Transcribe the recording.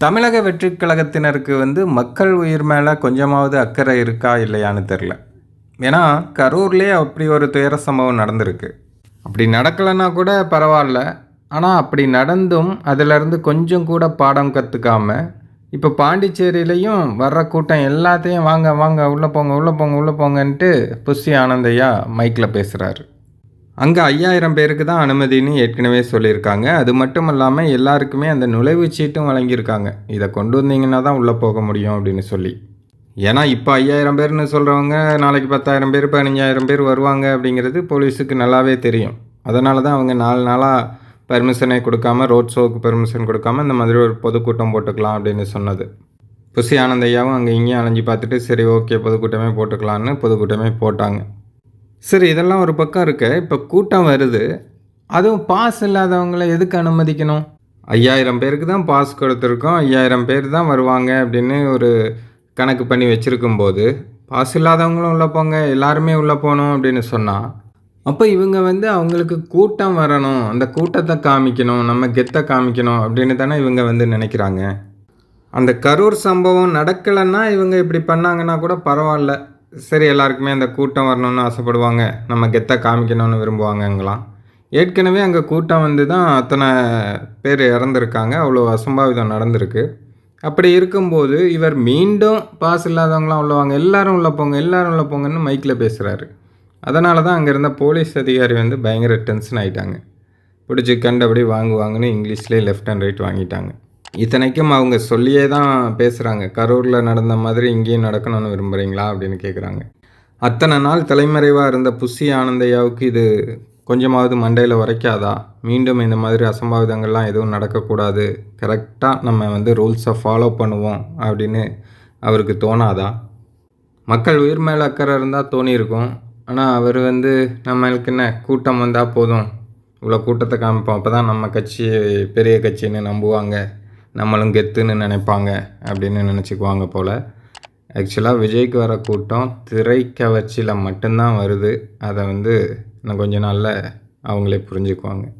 தமிழக வெற்றி கழகத்தினருக்கு வந்து மக்கள் உயிர் மேலே கொஞ்சமாவது அக்கறை இருக்கா இல்லையான்னு தெரில ஏன்னா கரூர்லேயே அப்படி ஒரு துயர சம்பவம் நடந்திருக்கு. அப்படி நடக்கலைன்னா கூட பரவாயில்ல. ஆனால் அப்படி நடந்தும் அதிலிருந்து கொஞ்சம் கூட பாடம் கற்றுக்காம இப்போ பாண்டிச்சேரியிலையும் வர்ற கூட்டம் எல்லாத்தையும் வாங்க வாங்க உள்ளே போங்க உள்ளே போங்க உள்ளே போங்கன்ட்டு புஷி ஆனந்தையா மைக்கில் பேசுகிறாரு அங்கே ஐயாயிரம் பேருக்கு தான் அனுமதின்னு ஏற்கனவே சொல்லியிருக்காங்க. அது மட்டும் இல்லாமல் எல்லாருக்குமே அந்த நுழைவுச்சீட்டும் வழங்கியிருக்காங்க. இதை கொண்டு வந்தீங்கன்னா தான் உள்ளே போக முடியும் அப்படின்னு சொல்லி. ஏன்னா இப்போ ஐயாயிரம் பேர்னு சொல்கிறவங்க நாளைக்கு பத்தாயிரம் பேர் பதினஞ்சாயிரம் பேர் வருவாங்க அப்படிங்கிறது போலீஸுக்கு நல்லாவே தெரியும். அதனால தான் அவங்க நாலு நாளாக பர்மிஷனே கொடுக்காம ரோட் ஷோவுக்கு பெர்மிஷன் கொடுக்காம இந்த மாதிரி ஒரு பொதுக்கூட்டம் போட்டுக்கலாம் அப்படின்னு சொன்னது. புசி ஆனந்தையாவும் அங்கே இங்கேயும் அலைஞ்சு பார்த்துட்டு சரி ஓகே பொதுக்கூட்டமே போட்டுக்கலான்னு பொதுக்கூட்டமே போட்டாங்க. சரி இதெல்லாம் ஒரு பக்கம் இருக்க. இப்போ கூட்டம் வருது. அதுவும் பாஸ் இல்லாதவங்கள எதுக்கு அனுமதிக்கணும்? ஐயாயிரம் பேருக்கு தான் பாஸ் கொடுத்துருக்கோம். ஐயாயிரம் பேர் தான் வருவாங்க அப்படின்னு ஒரு கணக்கு பண்ணி வச்சுருக்கும் போது பாஸ் இல்லாதவங்களும் உள்ளே போங்க எல்லாருமே உள்ளே போகணும் அப்படின்னு சொன்னால் அப்போ இவங்க வந்து அவங்களுக்கு கூட்டம் வரணும். அந்த கூட்டத்தை காமிக்கணும் நம்ம கெத்தை காமிக்கணும் அப்படின்னு தானே இவங்க வந்து நினைக்கிறாங்க. அந்த கரூர் சம்பவம் நடக்கலைன்னா இவங்க இப்படி பண்ணாங்கன்னா கூட பரவாயில்ல. சரி எல்லாருக்குமே அந்த கூட்டம் வரணும்னு ஆசைப்படுவாங்க. நம்ம கெத்த காமிக்கணும்னு விரும்புவாங்கங்களாம். ஏற்கனவே அங்கே கூட்டம் வந்து தான் அத்தனை பேர் இறந்துருக்காங்க. அவ்வளோ அசம்பாவிதம் நடந்திருக்கு. அப்படி இருக்கும்போது இவர் மீண்டும் பாஸ் இல்லாதவங்களாம் உள்ளவாங்க. எல்லாரும் உள்ள போங்க எல்லாரும் உள்ள போங்கன்னு மைக்கில் பேசுகிறாரு அதனால தான் அங்கே இருந்த போலீஸ் அதிகாரி வந்து பயங்கர டென்ஷன் ஆகிட்டாங்க பிடிச்சி கண்டபடி வாங்குவாங்கன்னு இங்கிலீஷ்லேயே லெஃப்ட் அண்ட் ரைட் வாங்கிட்டாங்க. இத்தனைக்கும் அவங்க சொல்லியே தான் பேசுகிறாங்க கரூரில் நடந்த மாதிரி இங்கேயும் நடக்கணும்னு விரும்புகிறீங்களா அப்படின்னு கேட்குறாங்க அத்தனை நாள் தலைமறைவாக இருந்த புஷி ஆனந்தையாவுக்கு இது கொஞ்சமாவது மண்டையில் உரைக்காதா? மீண்டும் இந்த மாதிரி அசம்பாவிதங்கள்லாம் எதுவும் நடக்கக்கூடாது. கரெக்டாக நம்ம வந்து ரூல்ஸை ஃபாலோ பண்ணுவோம் அப்படின்னு அவருக்கு தோணாதா? மக்கள் உயிர் மேலே அக்கறை இருந்தால் தோணியிருக்கும். ஆனால் அவர் வந்து நம்மளுக்கு என்ன? கூட்டம் வந்தால் போதும். இவ்வளோ கூட்டத்தை காமிப்போம். அப்போ தான் நம்ம கட்சி பெரிய கட்சின்னு நம்புவாங்க. நம்மளும் கெத்துன்னு நினைப்பாங்க அப்படின்னு நினச்சிக்குவாங்க போல். ஆக்சுவலாக விஜய்க்கு வர கூட்டம் திரைக்கவர்ச்சியில் மட்டும்தான் வருது. அதை வந்து இன்னும் கொஞ்ச நாளில் அவங்களே புரிஞ்சுக்குவாங்க.